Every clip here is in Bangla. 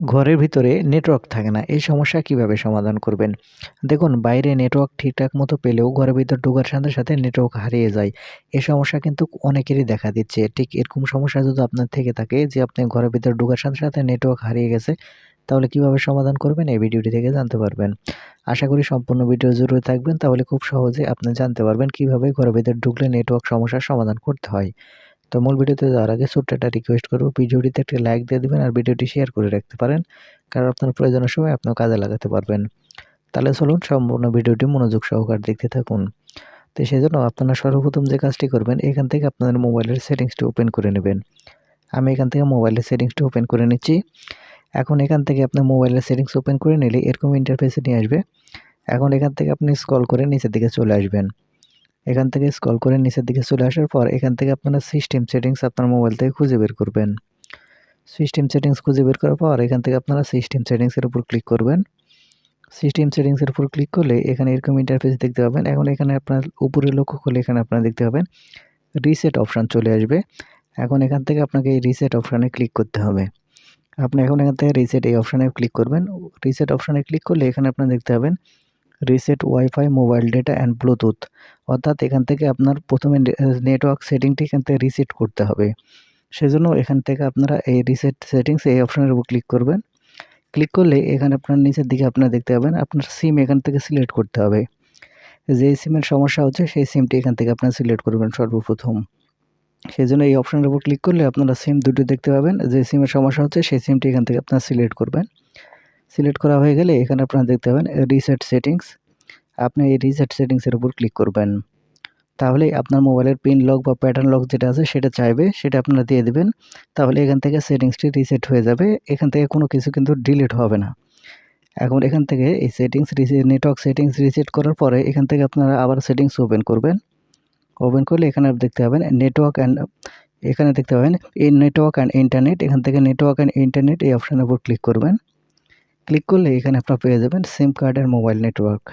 ঘরের ভিতরে নেটওয়ার্ক থাকে না। এই সমস্যা কীভাবে সমাধান করবেন? দেখুন, বাইরে নেটওয়ার্ক ঠিকঠাক মতো পেলেও ঘরের ভিতর ঢোকার সাথে সাথে নেটওয়ার্ক হারিয়ে যায়। এই সমস্যা কিন্তু অনেকেরই দেখা দিচ্ছে। ঠিক এরকম সমস্যা যদি আপনার থেকে থাকে যে আপনি ঘরের ভিতর ঢোকার সাথে সাথে নেটওয়ার্ক হারিয়ে গেছে, তাহলে কীভাবে সমাধান করবেন? এই ভিডিওটি থেকে জানতে পারবেন। আশা করি সম্পূর্ণ ভিডিও জরুরি থাকবেন। তাহলে খুব সহজে আপনি জানতে পারবেন কীভাবে ঘরের ভিতর ঢুকলে নেটওয়ার্ক সমস্যার সমাধান করতে হয়। তো মূল ভিডিওতে যাওয়ার আগে ছোট্ট একটা রিকোয়েস্ট করব। ভিডিওটিতে একটি লাইক দিয়ে দেবেন আর ভিডিওটি শেয়ার করে রাখতে পারেন। কারণ আপনার প্রয়োজনের সময় আপনার কাজে লাগাতে পারবেন। তাহলে চলুন সম্পূর্ণ ভিডিওটি মনোযোগ সহকার দেখতে থাকুন। তো সেই জন্য আপনারা সর্বপ্রথম যে কাজটি করবেন, এখান থেকে আপনাদের মোবাইলের সেটিংসটি ওপেন করে নেবেন। আমি এখান থেকে মোবাইলের সেটিংসটি ওপেন করে নিচ্ছি। এখন এখান থেকে আপনার মোবাইলের সেটিংস ওপেন করে নিলে এরকম ইন্টারফেসে নিয়ে আসবে। এখন এখান থেকে আপনি স্ক্রল করে নিচের দিকে চলে আসবেন। এখান থেকে স্ক্রল করে নিচের দিকে চলে আসার পর এখান থেকে আপনারা সিস্টেম সেটিংস আপনার মোবাইল থেকে খুঁজে বের করবেন। সিস্টেম সেটিংস খুঁজে বের করার পর এখান থেকে আপনারা সিস্টেম সেটিংসের উপর ক্লিক করবেন। সিস্টেম সেটিংসের উপর ক্লিক করলে এখানে এরকম ইন্টারফেস দেখতে পাবেন। এখন এখানে আপনার উপরে লক্ষ্য করলে এখানে আপনারা দেখতে পাবেন রিসেট অপশান চলে আসবে। এখন এখান থেকে আপনাকে এই রিসেট অপশানে ক্লিক করতে হবে। আপনি এখন এখান থেকে রিসেট এই অপশানে ক্লিক করবেন। রিসেট অপশানে ক্লিক করলে এখানে আপনারা দেখতে পাবেন reset wifi mobile data and Bluetooth অর্থাৎ এখান থেকে আপনার প্রথমে নেটওয়ার্ক সেটিংটি এখান থেকে রিসেট করতে হবে। সেজন্য এখান থেকে আপনারা এই রিসেট সেটিংস এই অপশানের উপর ক্লিক করবেন। ক্লিক করলে এখানে আপনার নিচের দিকে আপনারা দেখতে পাবেন, আপনার সিম এখান থেকে সিলেক্ট করতে হবে। যে সিমের সমস্যা হচ্ছে, সেই সিমটি এখান থেকে আপনারা সিলেক্ট করবেন সর্বপ্রথম। সেই জন্য এই অপশানের উপর ক্লিক করলে আপনারা সিম দুটো দেখতে পাবেন। যে সিমের সমস্যা হচ্ছে, সেই সিমটি এখান থেকে আপনারা সিলেক্ট করবেন। সিলেক্ট করা হয়ে গেলে এখানে আপনারা দেখতে পাবেন রিসেট সেটিংস আপনি এই রিসেট সেটিংসের উপর ক্লিক করবেন। তাহলে আপনার মোবাইলের পিন লক বা প্যাটার্ন লক যেটা আছে সেটা চাইবে, সেটা আপনারা দিয়ে দেবেন। তাহলে এখান থেকে সেটিংসটি রিসেট হয়ে যাবে। এখান থেকে কোনো কিছু কিন্তু ডিলিট হবে না। এখন এখান থেকে এই সেটিংস নেটওয়ার্ক সেটিংস রিসেট করার পরে এখান থেকে আপনারা আবার সেটিংস ওপেন করবেন। ওপেন করলে এখানে দেখতে পাবেন নেটওয়ার্ক অ্যান্ড এখানে দেখতে পাবেন এই নেটওয়ার্ক অ্যান্ড ইন্টারনেট এখান থেকে নেটওয়ার্ক অ্যান্ড ইন্টারনেট এই অপশানের উপর ক্লিক করবেন। ক্লিক করলে এখানে আপনারা পেয়ে যাবেন সিম কার্ডের মোবাইল নেটওয়ার্ক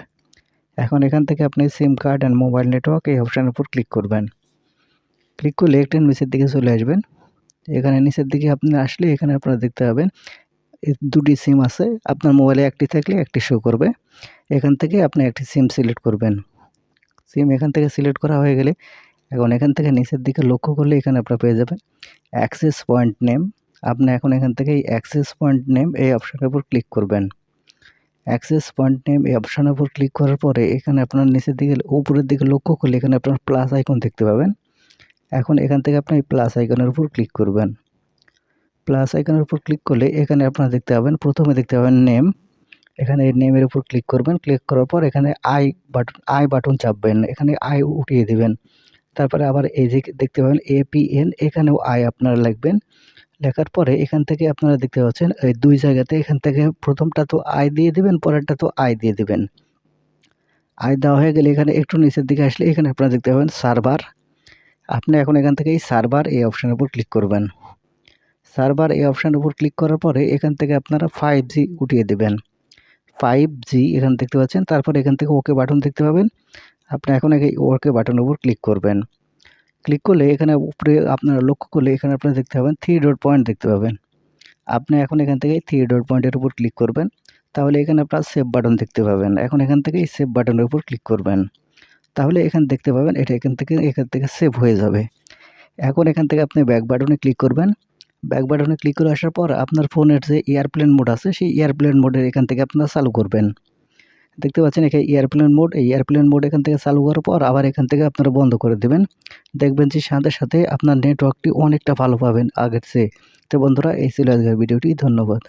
এখন এখান থেকে আপনি SIM card and mobile network এই অপশানের উপর ক্লিক করবেন। ক্লিক করলে একটু নিচের দিকে চলে আসবেন। এখানে নিচের দিকে আপনি আসলে এখানে আপনারা দেখতে পাবেন দুটি সিম আছে। আপনার মোবাইলে একটি থাকলে একটি শো করবে। এখান থেকে আপনি একটি সিম সিলেক্ট করবেন। সিম এখান থেকে সিলেক্ট করা হয়ে গেলে, এখন এখান থেকে নিচের দিকে লক্ষ্য করলে এখানে আপনারা পেয়ে যাবেন অ্যাক্সেস পয়েন্ট নেম আপনি এখন এখান থেকে এই অ্যাক্সেস পয়েন্ট নেম এই অপশানের উপর ক্লিক করবেন। অ্যাক্সেস পয়েন্ট নেম এই অপশানের উপর ক্লিক করার পরে এখানে আপনার নিচের দিকে, উপরের দিকে লক্ষ্য করলে এখানে আপনার প্লাস আইকন দেখতে পাবেন। এখন এখান থেকে আপনি এই প্লাস আইকনের উপর ক্লিক করবেন। প্লাস আইকনের উপর ক্লিক করলে এখানে আপনারা দেখতে পাবেন, প্রথমে দেখতে পাবেন নেম এখানে এই নেমের উপর ক্লিক করবেন ক্লিক করার পর এখানে আই বাটন আই বাটন চাপবেন। এখানে আই উঠিয়ে দেবেন। তারপরে আবার এই যে দেখতে পাবেন এপিএন এখানেও আই আপনারা লিখবেন লেখার পরে এখান থেকে আপনারা দেখতে পাচ্ছেন, এই দুই জায়গাতে এখান থেকে প্রথমটা তো আয় দিয়ে দিবেন, পরেরটা তো আয় দিয়ে দিবেন। আয় দেওয়া হয়ে গেলে এখানে একটু নিচের দিকে আসলে এখানে আপনারা দেখতে পাবেন সার্ভার। আপনি এখন এখান থেকে এই সার্ভার এই অপশানের উপর ক্লিক করবেন। সার্ভার এই অপশানের উপর ক্লিক করার পরে এখান থেকে আপনারা ফাইভ জি উঠিয়ে দেবেন। ফাইভ জি এখানে দেখতে পাচ্ছেন, তারপর এখান থেকে ওকে বাটন দেখতে পাবেন। আপনি এখন ওকে বাটনের উপর ক্লিক করবেন। ক্লিক করলে এখানে উপরে আপনারা লক্ষ্য করলে এখানে আপনারা দেখতে পাবেন থ্রি ডট পয়েন্ট দেখতে পাবেন। আপনি এখন এখান থেকে থ্রি ডট পয়েন্টের উপর ক্লিক করবেন। তাহলে এখানে আপনার সেভ বাটন দেখতে পাবেন। এখন এখান থেকে সেভ বাটনের উপর ক্লিক করবেন। তাহলে এখানে দেখতে পাবেন এটা এখান থেকে এখান থেকে সেভ হয়ে যাবে। এখন এখান থেকে আপনি ব্যাক বাটনে ক্লিক করবেন। ব্যাক বাটনে ক্লিক করে আসার পর আপনার ফোনের যে এয়ারপ্লেন মোড আছে, সেই এয়ারপ্লেন মোডের এখান থেকে আপনারা চালু করবেন। দেখতে পাচ্ছেন এখানে এয়ারপ্লেন মোড এই এয়ারপ্লেন মোড এখান থেকে চালু করার পর আবার এখান থেকে আপনারা বন্ধ করে দেবেন। দেখবেন যে সাথে সাথে আপনার নেটওয়ার্কটি অনেকটা ভালো পাবেন আগের চেয়ে। তো বন্ধুরা, এই ছিল আজকের ভিডিওটি। ধন্যবাদ।